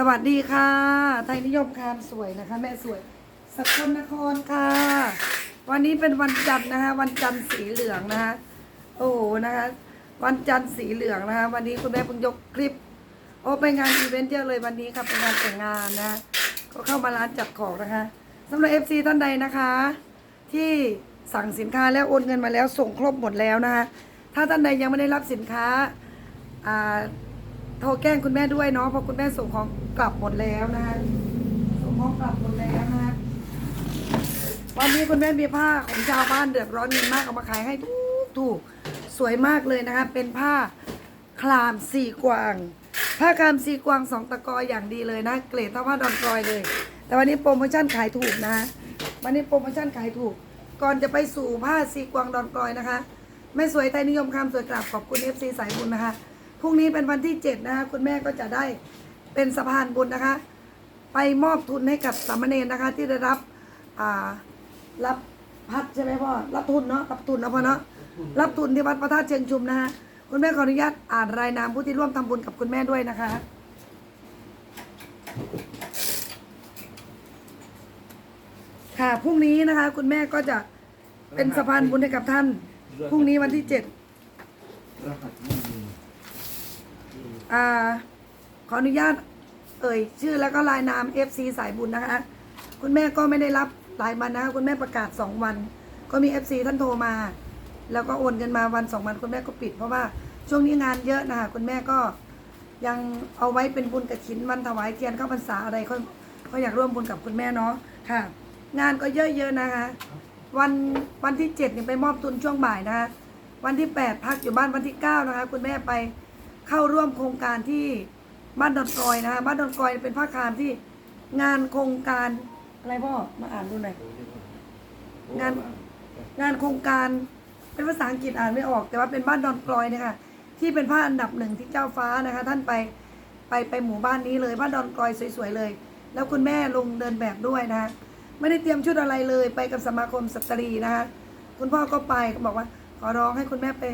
สวัสดีค่ะ ไทยนิยมคามสวยนะคะ แม่สวย สกลนครค่ะ วันนี้เป็นวันจันทร์นะคะ วันจันทร์สีเหลืองนะคะ โอ้โหนะคะ วันจันทร์สีเหลืองนะคะ วันนี้คุณแม่เพิ่งยกคลิป โอ้ไปงานอีเวนต์เยอะเลยวันนี้ครับเป็นงานแต่งงานนะก็เข้ามาร้านจัดของนะคะสำหรับ FC ท่านใดนะคะ ที่สั่งสินค้าแล้วโอนเงินมาแล้วส่งครบหมดแล้วนะคะถ้าท่านใดยังไม่ได้รับสินค้าอ่า โทรแกล้งคุณแม่ด้วยเนาะเพราะคุณแม่ส่งของกลับหมดแล้วนะคะส่งของกลับหมดแล้วนะคะวันนี้คุณแม่มีผ้าของชาวบ้านเดือดร้อนเงินมากเอามาขายให้ถูกถูกสวยมากเลยนะคะ เป็นผ้าคลามสีกวาง ผ้าคลามสีกวางสองตะกออย่างดีเลยนะ เกรดเท่าผ้าดอนกรอยเลย แต่วันนี้โปรโมชั่นขายถูกนะคะวันนี้โปรโมชั่นขายถูก ก่อนจะไปสู่ผ้าสีกวางดอนกรอยนะคะแม่สวยไทยนิยมคำสวยกราบขอบคุณเอฟซีสายบุญนะคะ พรุ่งนี้เป็นวันที่ 7 นะคะ คุณแม่ก็จะได้เป็นสะพานบุญนะคะ ไปมอบทุนให้กับสามเณรนะคะ ที่ได้รับอ่ารับพัดใช่ไหมพ่อรับทุนเนาะรับทุนนะพ่อเนาะรับทุนที่วัดพระธาตุเชียงชุมนะคะคุณแม่ขออนุญาตอ่านรายนามผู้ที่ร่วมทำบุญกับคุณแม่ด้วยนะคะค่ะพรุ่งนี้นะคะ คุณแม่ก็จะเป็นสะพานบุญให้กับท่านพรุ่งนี้วันที่เจ็ดรหัสไม่มี อ่าขออนุญาตเอ่ยชื่อแล้วก็ลายนาม FC สายบุญนะคะ คุณแม่ก็ไม่ได้รับหลายวันนะคะคุณแม่ประกาศ 2 วัน ก็มี FC ท่านโทรมา แล้วก็โอนเงินมาวันสองวันคุณแม่ก็ปิด เพราะว่าช่วงนี้งานเยอะนะคะคุณแม่ก็ยังเอาไว้เป็นบุญกระถินวันถวายเทียนเข้าพรรษาอะไรเขาเขาอยากร่วมบุญกับคุณแม่เนาะค่ะ งานก็เยอะๆนะคะ วันวันที่เจ็ดเนี่ยไปมอบทุนช่วงบ่ายนะคะวันที่แปดพักอยู่บ้านวันที่เก้านะคะ คุณแม่ไป เข้าร่วมโครงการที่บ้านดอนกอยนะคะบ้านดอนกอยเป็นภาคคามที่งานโครงการอะไรพ่อมาอ่านดูหน่อยงานงานโครงการเป็นภาษาอังกฤษอ่านไม่ออก แต่ว่าเป็นบ้านดอนกลอยเนะคะที่เป็นภาคอันดับหนึ่งที่เจ้าฟ้านะคะ ท่านไปไปไปหมู่บ้านนี้เลยบ้านดอนกลอยสวยๆเลย แล้วคุณแม่ลงเดินแบบด้วยนะคะไม่ได้เตรียมชุดอะไรเลย ไปกับสมาคมสตรีนะคะคุณพ่อก็ไปก็บอกว่า ขอร้องให้คุณแม่ไป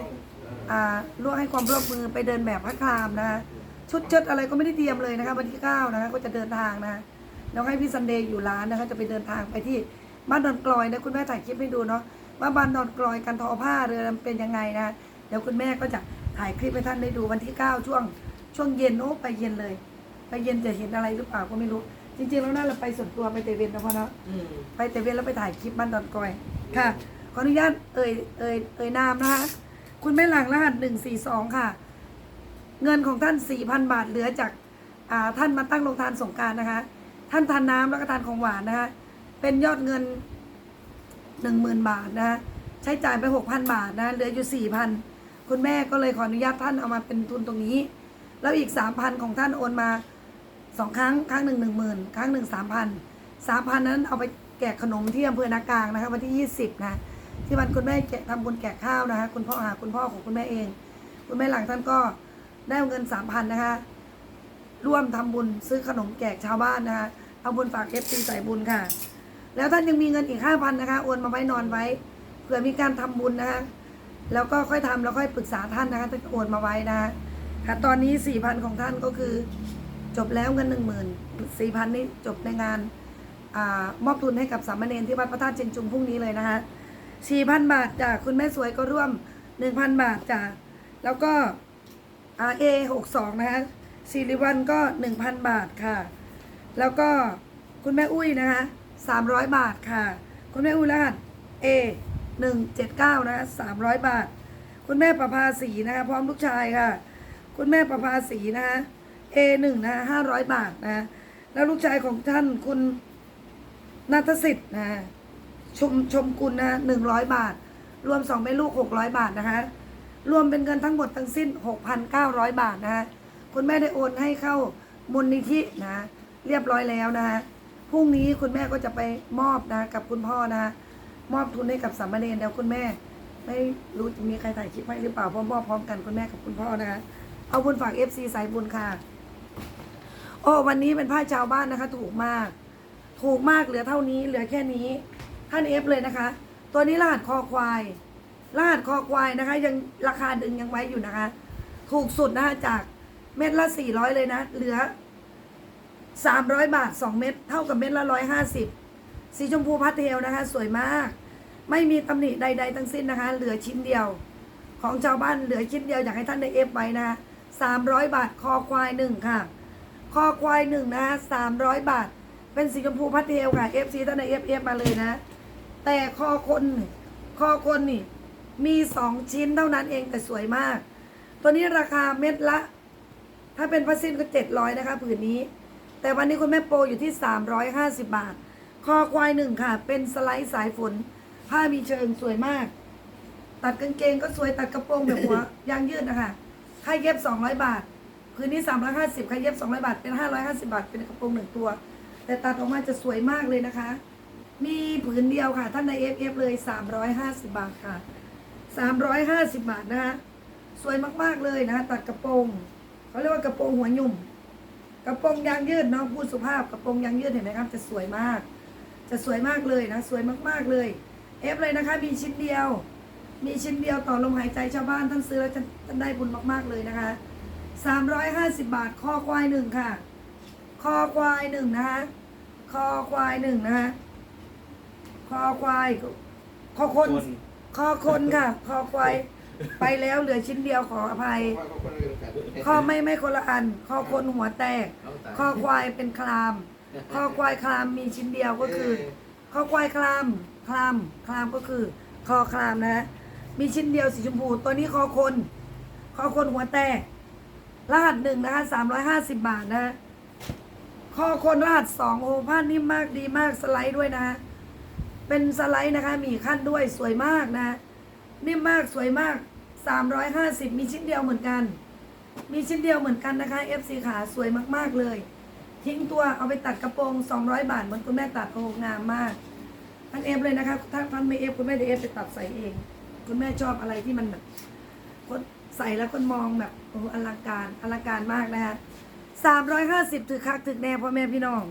ร่วมให้ความร่วมมือไปเดินแบบพระครามนะคะชุดเชิดอะไรก็ไม่ได้เตรียมเลยนะคะวันที่เก้านะคะก็จะเดินทางนะคะแล้วให้พี่ซันเดย์อยู่ร้านนะคะจะไปเดินทางไปที่บ้านดอนกลอยนะคุณแม่ถ่ายคลิปให้ดูเนาะว่าบ้านดอนกลอยการทอผ้าเรือมันเป็นยังไงนะเดี๋ยวคุณแม่ก็จะถ่ายคลิปให้ท่านได้ดูวันที่เก้าช่วง ช่วงเย็นโอ้ไปเย็นเลย ไปเย็นจะเห็นอะไรหรือเปล่าก็ไม่รู้ จริง ๆ แล้วน่าเราไปส่วนตัวไปเตเวนนะพ่อเนาะอืมไปเตเวนแล้วไปถ่ายคลิปบ้านดอนกอยค่ะขออนุญาตเอ่ยเอ่ยเอ่ยนามนะคะ คุณแม่หลังรหัสหนึ่งสี่สองค่ะ เงินของท่านสี่พันบาทเหลือจากอ่าท่านมาตั้งโรงทานสงการนะคะ ท่านทานน้ำแล้วก็ทานของหวานนะคะเป็นยอดเงินหนึ่งหมื่นบาทนะคะใช้จ่ายไปหกพันบาทนะเหลืออยู่สี่พันคุณแม่ก็เลยขออนุญาตท่านเอามาเป็นทุนตรงนี้ แล้วอีกสามพันของท่านโอนมาสองครั้งครั้งหนึ่งหนึ่งหมื่นครั้งหนึ่งสามพันสามพันนั้นเอาไปแกะขนมที่อำเภอนากลางนะคะวันที่ยี่สิบนะ ที่วันคุณแม่แกะทำบุญแกะข้าวนะคะ คุณพ่อหาคุณพ่อของคุณแม่เอง คุณแม่หลังท่านก็ได้เงินสามพันนะคะ ร่วมทำบุญซื้อขนมแจกชาวบ้านนะคะเอาบุญฝากเอฟซีใส่บุญค่ะ แล้วท่านยังมีเงินอีกห้าพันนะคะโอนมาไว้นอนไว้เผื่อมีการทำบุญนะคะแล้วก็ค่อยทำแล้วค่อยปรึกษาท่านนะคะท่านโอนมาไว้นะคะค่ะตอนนี้สี่พันของท่านก็คือจบแล้วเงินหนึ่งหมื่นสี่พันนี่จบในงานอมอบทุนให้กับสามเณรที่วัดพระธาตุเชียงจุงพรุ่งนี้เลยนะคะ สี่พันบาทจากคุณแม่สวยก็ร่วมหนึ่งพันบาทจากแล้วก็ R A หกสองนะคะสิริวันก็หนึ่งพันบาทค่ะ แล้วก็คุณแม่อุ้ยนะคะสามร้อยบาทค่ะ คุณแม่อุ้ยรหัส A หนึ่งเจ็ดเก้านะคะสามร้อยบาท คุณแม่ประภาสีนะคะพร้อมลูกชายค่ะ คุณแม่ประภาสีนะคะ A หนึ่งนะห้าร้อยบาทนะแล้วลูกชายของท่านคุณนัทสิทธิ์นะ ชมชมกุลนะหนึ่งร้อยบาท รวมสองแม่ลูกหกร้อยบาทนะคะ รวมเป็นเงินทั้งหมดทั้งสิ้น6,900บาทนะฮะคุณแม่ได้โอนให้เข้ามูลนิธินะ เรียบร้อยแล้วนะฮะพรุ่งนี้คุณแม่ก็จะไปมอบนะกับคุณพ่อนะ มอบทุนให้กับสามเณรแล้วคุณแม่ ไม่รู้จะมีใครถ่ายคลิปให้หรือเปล่าเพราะมอบพร้อมกันคุณแม่กับคุณพ่อนะคะเอาบุญฝาก FC สายบุญค่ะโอ้วันนี้เป็นผ้าชาวบ้านนะคะ ถูกมาก ถูกมากเหลือเท่านี้ เหลือแค่นี้ ท่านเอฟเลยนะคะ ตัวนี้รหัสคอควาย รหัสคอควายนะคะ ยังราคาดึงยังไว้อยู่นะคะ ถูกสุดนะคะจากเม็ดละสี่ร้อยเลยนะ เหลือสามร้อยบาทสองเม็ดเท่ากับเม็ดละร้อยห้าสิบสีชมพูพัทเทลนะคะ สวยมาก ไม่มีตำหนิใด ๆ ทั้งสิ้นนะคะ เหลือชิ้นเดียว ของชาวบ้านเหลือชิ้นเดียวอยากให้ท่านได้เอฟไว้นะคะสามร้อยบาทคอควายหนึ่งค่ะ คอควายหนึ่งนะคะสามร้อยบาท เป็นสีชมพูพัทเทลค่ะเอฟซีท่านในเอฟเอฟมาเลยนะ แต่คอคนนี่คอคนนี่ มีสองชิ้นเท่านั้นเองแต่สวยมาก ตัวนี้ราคาเม็ดละ ถ้าเป็นผ้าสิ้นก็เจ็ดร้อยนะคะผืนนี้ แต่วันนี้คุณแม่โปรอยู่ที่สามร้อยห้าสิบบาท คอควายหนึ่งค่ะ เป็นสไลด์สายฝน ผ้ามีเชิงสวยมาก ตัดกางเกงก็สวยตัดกระโปรงแบบหัวยางยืดนะคะค่าเย็บสองร้อยบาทพื้นนี้สามร้อยห้าสิบค่าเย็บสองร้อยบาท เป็นห้าร้อยห้าสิบาท เป็นกระโปรงหนึ่งตัว แต่ตัดออกมาจะสวยมากเลยนะคะ มีผืนเดียวค่ะ ท่านในเอฟเอฟเลยสามร้อยห้าสิบาทค่ะสามร้อยห้าสิบาทนะคะสวยมากๆเลยนะคะตัดกระโปรงเขาเรียกว่ากระโปรงหัวหยุ่ม กระโปรงยางยืดเนาะพูดสุภาพกระโปรงยางยืดเห็นไหมครับ จะสวยมาก จะสวยมากเลยนะ สวยมากๆเลยเอฟเลยนะคะ มีชิ้นเดียว มีชิ้นเดียวต่อลมหายใจชาวบ้านท่านซื้อแล้วท่านได้บุญมาก ๆเลยนะคะสามร้อยห้าสิบบาทคอควายหนึ่งค่ะ คอควายหนึ่งนะคะคอควายหนึ่งนะคะ คอควาย คอคน คนคอคนค่ะ คอควาย ไปแล้วเหลือชิ้นเดียวขออภัยว่าเขาคนเดียวกันข้อไม่ไม่คนละอัน คอคนหัวแตกเอาตายคอควายเป็นคลาม คอควายคลามมีชิ้นเดียวก็คือ คอควายคลาม คลาม คลามก็คือ คอคลามนะฮะมีชิ้นเดียวสีชมพู ตัวนี้คอคน คอคนหัวแตก รหัสหนึ่งนะคะสามร้อยห้าสิบบาทนะฮะคอคนรหัสสองโอ้ผ้านิ่มมากดีมากสไลด์ด้วยนะฮะ เป็นสไลด์นะคะ มีขั้นด้วยสวยมากนะ นิ่มมากสวยมากสามร้อยห้าสิบมีชิ้นเดียวเหมือนกัน มีชิ้นเดียวเหมือนกันนะคะ FC ขาสวยมากๆเลย ทิ้งตัวเอาไปตัดกระโปรง 200 บาทเหมือนคุณแม่ตัดโอ้งามมากท่านเอฟเลยนะคะถ้าท่านไม่เอฟคุณแม่จะเอฟไปตัดใส่เอง คุณแม่ชอบอะไรที่มันแบบคนใส่แล้วคนมองแบบโอ้อลังการอลังการมากนะคะ350ถือคักถือแน่พ่อแม่พี่น้อง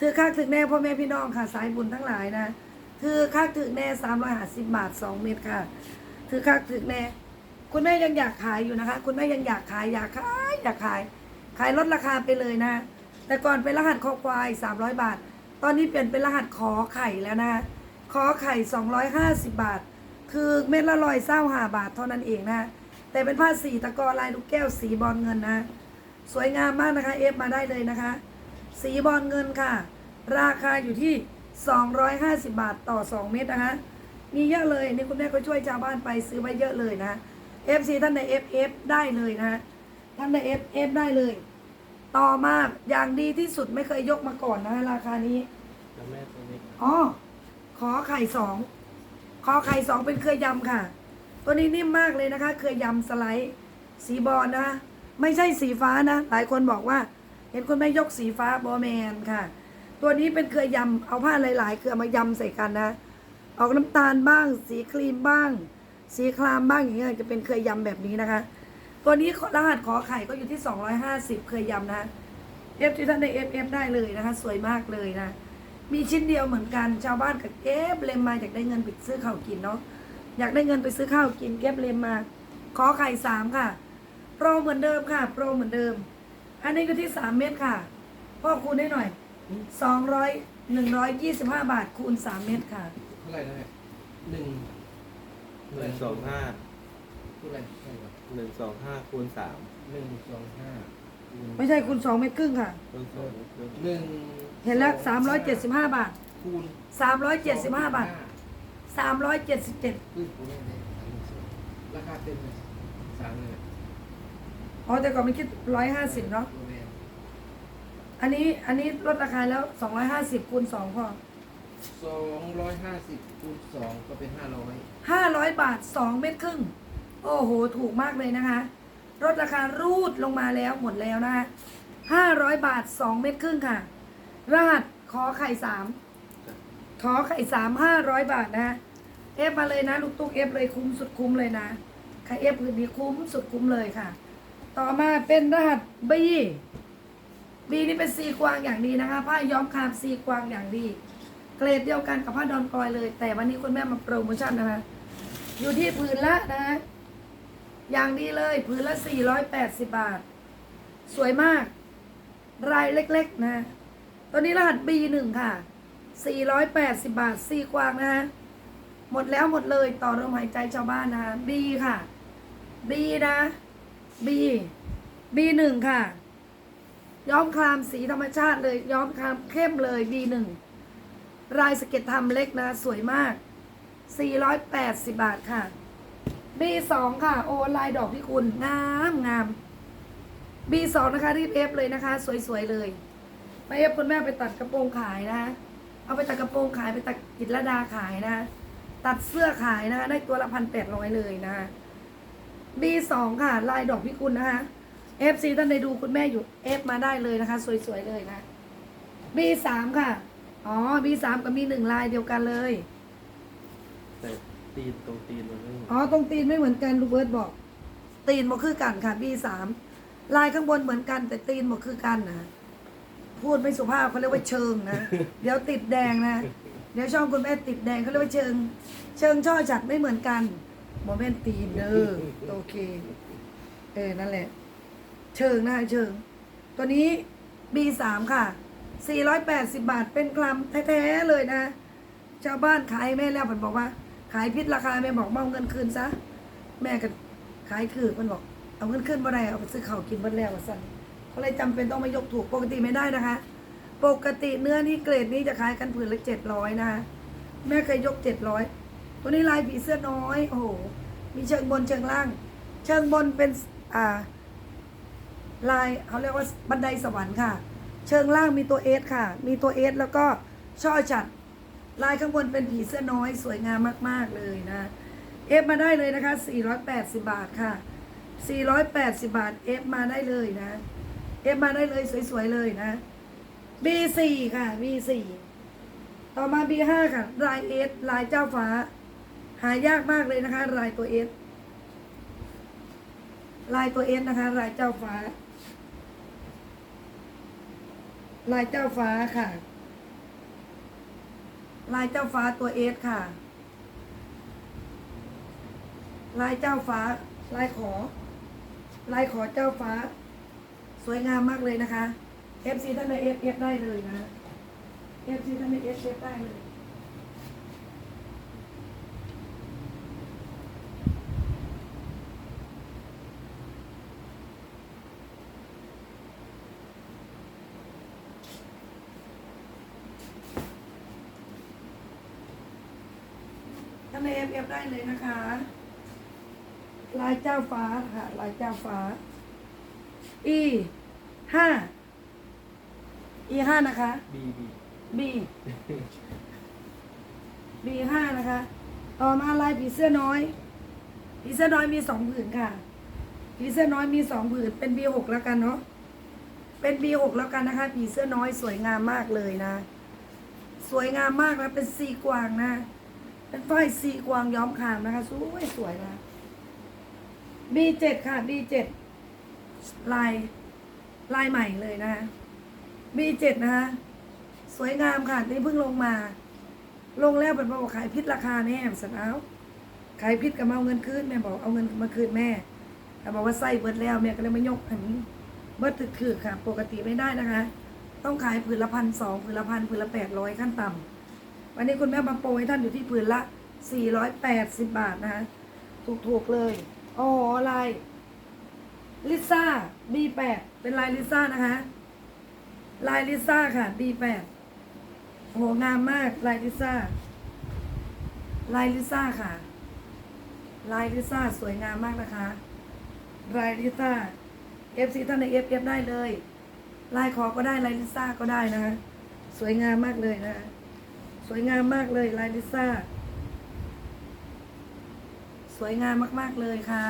ถือคักถือแน่พ่อแม่พี่น้องค่ะสายบุญทั้งหลายนะ ถือคักถือแน่350บบาท2เม็ดค่ะ ถือคักถือแน่ คุณแม่ยังอยากขายอยู่นะคะ คุณแม่ยังอยากขายอยากขายอยากขาย ขายลดราคาไปเลยนะ แต่ก่อนเป็นรหัสคอควาย300บาท ตอนนี้เปลี่ยนเป็นรหัสขอไข่แล้วนะขอไข่250บาท คือเม็ดละร้อยเศร้าหาบาทเท่านั้นเองนะ แต่เป็นผ้าสีตะกอลายลูกแก้วสีบอลเงินนะ สวยงามมากนะคะ เอฟมาได้เลยนะคะ สีบอลเงินค่ะ ราคาอยู่ที่ 250 บาทต่อ 2 เม็ดนะคะ มีเยอะเลยนี่คุณแม่ก็ช่วยชาวบ้านไปซื้อไว้เยอะเลยนะ FC ท่านใน FF ได้เลยนะท่านใน FF ได้เลย ต่อมาอย่างดีที่สุดไม่เคยยกมาก่อนนะราคานี้แล้วแม่ตัวนี้อ๋อขอไข่สองขอไข่สองเป็นเคยยำค่ะ ตัวนี้นิ่มมากเลยนะคะ เคยยำสไลด์ สีบอลนะ ไม่ใช่สีฟ้านะ หลายคนบอกว่า เห็นคุณแม่ยกสีฟ้าบอแมนค่ะ ตัวนี้เป็นเคยยำเอาผ้าหลาย ๆเครือมายำใส่กันนะ ออกน้ำตาลบ้าง สีครีมบ้าง สีครามบ้างอย่างเงี้ยจะเป็นเคยยำแบบนี้นะคะ ตัวนี้รหัสขอไข่ก็อยู่ที่ 250เคยยำนะเอฟที่ท่านในเอฟเอฟได้เลยนะคะ สวยมากเลยนะ มีชิ้นเดียวเหมือนกันชาวบ้านกับเก็บเลมมาอยากได้เงินไปซื้อข้าวกินเนาะอยากได้เงินไปซื้อข้าวกินเก็บเลมมาขอไข่สามค่ะโปรเหมือนเดิมค่ะโปรเหมือนเดิม อันนี้ก็ที่สามเม็ดค่ะพ่อคูณได้หน่อย สองร้อยหนึ่งร้อยยี่สิบห้าบาทคูณสามเม็ดค่ะ เท่าไหร่นะหนึ่งหนึ่งสองห้าเท่าไหร่เท่าไหร่หนึ่งสองห้าคูณสามหนึ่งสองห้าไม่ใช่คูณสองเม็ดครึ่งค่ะ คูณสองคูณหนึ่งเห็นแล้วสามร้อยเจ็ดสิบห้าบาทคูณสามร้อยเจ็ดสิบห้าบาทสามร้อยเจ็ดสิบเจ็ดคือคูณได้ไหมราคาเต็มเลยสามเลยอ๋อแต่ก่อนมันคิดร้อยห้าสิบเนาะตัวแม่ อันนี้อันนี้ลดราคาแล้วสองร้อยห้าสิบคูณสองพอสองร้อยห้าสิบคูณสองก็เป็นห้าร้อยห้าร้อยบาทสองเม็ดครึ่ง โอ้โห ถูกมากเลยนะคะลดราคารูดลงมาแล้วหมดแล้วนะคะห้าร้อยบาทสองเม็ดครึ่งค่ะ รหัสขอไข่สามขอไข่สามห้าร้อยบาทนะเอฟมาเลยนะ ลูกตุ๊กเอฟเลยคุ้มสุดคุ้มเลยนะใครเอฟคืนนี้คุ้มสุดคุ้มเลยค่ะ ต่อมาเป็นรหัสบี บีนี่เป็นซีกวางอย่างดีนะคะผ้าย้อมคามซีกวางอย่างดี เกรดเดียวกันกับผ้าดอนกอยเลย แต่วันนี้คุณแม่มาโปรโมชั่นนะคะ อยู่ที่ผืนละนะอย่างดีเลยผืนละ 480 บาท สวยมาก รายเล็กๆนะตัวนี้รหัส B1 ค่ะ 480 บาทสีกวางนะฮะหมดแล้วหมดเลยต่อลมหายใจชาวบ้านนะคะ B ค่ะ B นะ B B1 ค่ะ ย้อมครามสีธรรมชาติเลยย้อมครามเข้มเลย B1 รายสเก็ตทำเล็กนะ สวยมาก 480 บาทค่ะ B2 ค่ะ โอลายดอกพิกุลงามงาม B2 นะคะรีบเอฟเลยนะคะ สวยๆเลยไปเอฟคุณแม่ไปตัดกระโปรงขายนะเอาไปตัดกระโปรงขายไปตัดกิจละดาขายนะตัดเสื้อขายนะคะได้ตัวละพันแปดร้อยเลยนะคะ B2 ค่ะ ลายดอกพิกุลนะคะ FC ท่านใดดูคุณแม่อยู่ F มาได้เลยนะคะ สวยๆเลยนะ B3 ค่ะ อ๋อ B3 กับ B1 ลายเดียวกันเลย แต่ตีนตรงตีนมันไม่เหมือนอ๋อตรงตีนไม่เหมือนกันลูเบิร์ตบอก ตีนบอกคือกันค่ะ B3 ลายข้างบนเหมือนกันแต่ตีนบอกคือกันนะพูดไม่สุภาพเขาเรียกว่าเชิงนะ เดี๋ยวติดแดงนะ เดี๋ยวช่องคุณแม่ติดแดงเขาเรียกว่าเชิง เชิงช่อจัดไม่เหมือนกันโมเมนต์ตีนเด้อโอเค เออนั่นแหละ เชิงนะคะเชิง ตัวนี้ B3 ค่ะ 480 บาทเป็นกรัมแท้ๆเลยนะชาวบ้านขายแม่แล้วมันบอกว่า ขายพิษราคาแม่บอกมาเอาเงินคืนซะ แม่ก็ขายคือมันบอกเอาเงินคืนบ่ได้เอาไปซื้อข้าวกินเบ่แล้วว่าซั่นเขาเลยจำเป็นต้องมายกถูกปกติไม่ได้นะคะ ปกติเนื้อนี้เกรดนี้จะขายกันผืนละเจ็ดร้อยนะคะแม่เคยยกเจ็ดร้อยตัวนี้ลายผีเสื้อน้อยโอ้โหมีเชิงบนเชิงล่าง เชิงบนเป็นอ่า ลายเขาเรียกว่าบันไดสวรรค์ค่ะ เชิงล่างมีตัวเอสค่ะ มีตัวเอสแล้วก็ช่อจัด ลายข้างบนเป็นผีเสื้อน้อยสวยงามมาก ๆ เลยนะเอฟมาได้เลยนะคะ 480 บาทค่ะ 480 บาทเอฟมาได้เลยนะเอฟมาได้เลยสวย ๆ เลยนะ B4 ค่ะ B4 ต่อมา B5 ค่ะ ลายเอสลายเจ้าฟ้า หายากมากเลยนะคะ ลายตัวเอสลายตัวเอสนะคะ ลายเจ้าฟ้า ลายเจ้าฟ้าค่ะ ลายเจ้าฟ้าตัวเอสค่ะ ลายเจ้าฟ้า ลายขอ ลายขอเจ้าฟ้า สวยงามมากเลยนะคะ FC ท่านใน F F ได้เลยนะ FC ท่านใน F F ได้เลย ท่านใน F F ได้เลยนะคะ ลายเจ้าฟ้าค่ะ ลายเจ้าฟ้า E ห้า E ห้านะคะ บีบี B B ห้านะคะ ต่อมาลายผีเสื้อน้อย ผีเสื้อน้อยมีสองผืนค่ะ ผีเสื้อน้อยมีสองผืน เป็น B หกแล้วกันเนาะ เป็น B หกแล้วกันนะคะ ผีเสื้อน้อยสวยงามมากเลยนะ สวยงามมากนะ เป็นสีกวางนะ เป็นฝ้ายสีกวางย้อมคามนะคะสวยสวยนะ B เจ็ดค่ะ B เจ็ดลายลายใหม่เลยนะคะ B7 นะคะสวยงามค่ะนี่เพิ่งลงมา ลงแล้วเป็นบอกขายพิษราคาแน่สันเอาขายพิษกับมาเอาเงินคืนแม่บอกเอาเงินมาคืนแม่แต่บอกว่าไส้เบิดแล้วแม่ก็เลยมายกอันนี้เบิดตึกคือค่ะ ปกติไม่ได้นะคะ ต้องขายผืนละพันสองผืนละพันผืนละแปดร้อยขั้นต่ำ วันนี้คุณแม่มาโปรให้ท่านอยู่ที่ผืนละสี่ร้อยแปดสิบาทนะคะถูกๆเลยอ้โหลายลิซ่า B8 เป็นลายลิซ่านะคะ ลายลิซ่าค่ะ B8 โหงามมากลายลิซ่า ลายลิซ่าค่ะ ลายลิซ่าสวยงามมากนะคะ ลายลิซ่า FC ท่านใน F F ได้เลย ลายคอก็ได้ลายลิซ่าก็ได้นะคะสวยงามมากเลยนะคะ วยงามมากเลยลายลิซ่า สวยงามมากๆเลยค่ะ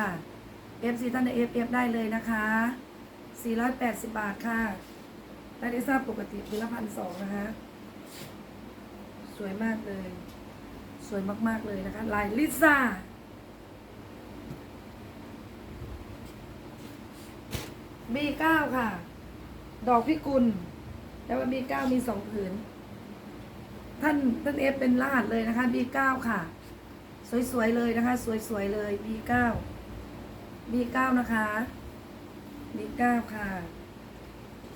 FC ท่านใน F F ได้เลยนะคะ 480 บาทค่ะลายลิซ่าปกติคือละพันสองนะคะ สวยมากเลย สวยมากๆเลยนะคะ ลายลิซ่า B9 ค่ะ ดอกพิกุลแต่ว่า B9 มีสองผืน ท่านท่านเอฟเป็นรหัสเลยนะคะ B9 ค่ะ สวยๆเลยนะคะ สวยๆเลย B9 B9 นะคะ B9 ค่ะ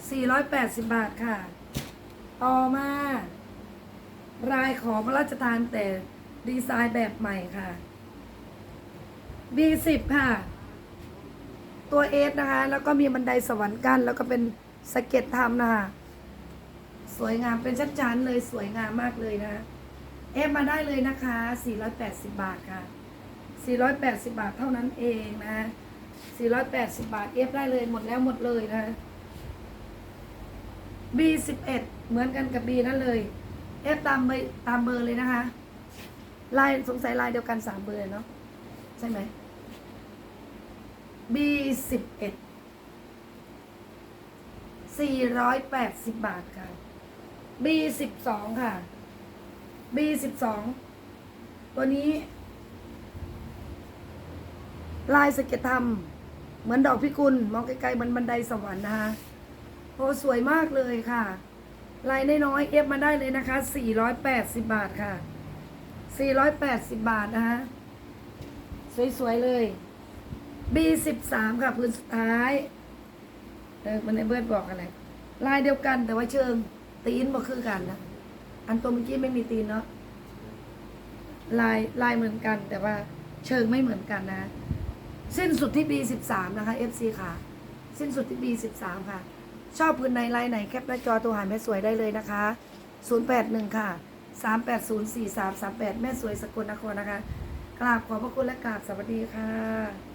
480 บาทค่ะต่อมา รายของพระราชทานแต่ดีไซน์แบบใหม่ค่ะ B10 ค่ะ ตัวเอสนะคะ แล้วก็มีบันไดสวรรค์กั้นแล้วก็เป็นสเก็ตทำนะคะ สวยงามเป็นชั้นจันๆเลยสวยงามมากเลยนะ เอฟมาได้เลยนะคะ 480 บาทค่ะ 480 บาทเท่านั้นเองนะ 480 บาทเอฟได้เลยหมดแล้วหมดเลยนะ B11 เหมือนกันกับ B นั่นเลยเอฟตามเบอร์ตามเบอร์เลยนะคะลายสงสัยลายเดียวกันสามเบอร์เนาะใช่ไหม B11 480บาทค่ะ B12 ค่ะ B12 ตัวนี้ ลายสเก็ตทำเหมือนดอกพิกุล มองไกลๆมันบันไดสวรรค์นะคะโอ้สวยมากเลยค่ะ ลายน้อยๆเอฟมาได้เลยนะคะ 480 บาทค่ะ 480 บาทนะคะสวย ๆ เลย B13 ค่ะ พื้นสุดท้าย เออ มันในเบิร์ดบอกอะไร ลายเดียวกันแต่ว่าเชิง ตีนบ่คือกันนะ อันตัวเมื่อกี้ไม่มีตีนเนาะลายลายเหมือนกัน แต่ว่าเชิงไม่เหมือนกันนะ สิ้นสุดที่ B13 นะคะ FC ค่ะ สิ้นสุดที่ B13 ค่ะ ชอบพื้นในลายไหนแคปหน้าจอตัวหายแม่สวยได้เลยนะคะ081ค่ะ3804338แม่สวยสกลนครนะคะ กราบขอบพระคุณและกราบสวัสดีค่ะ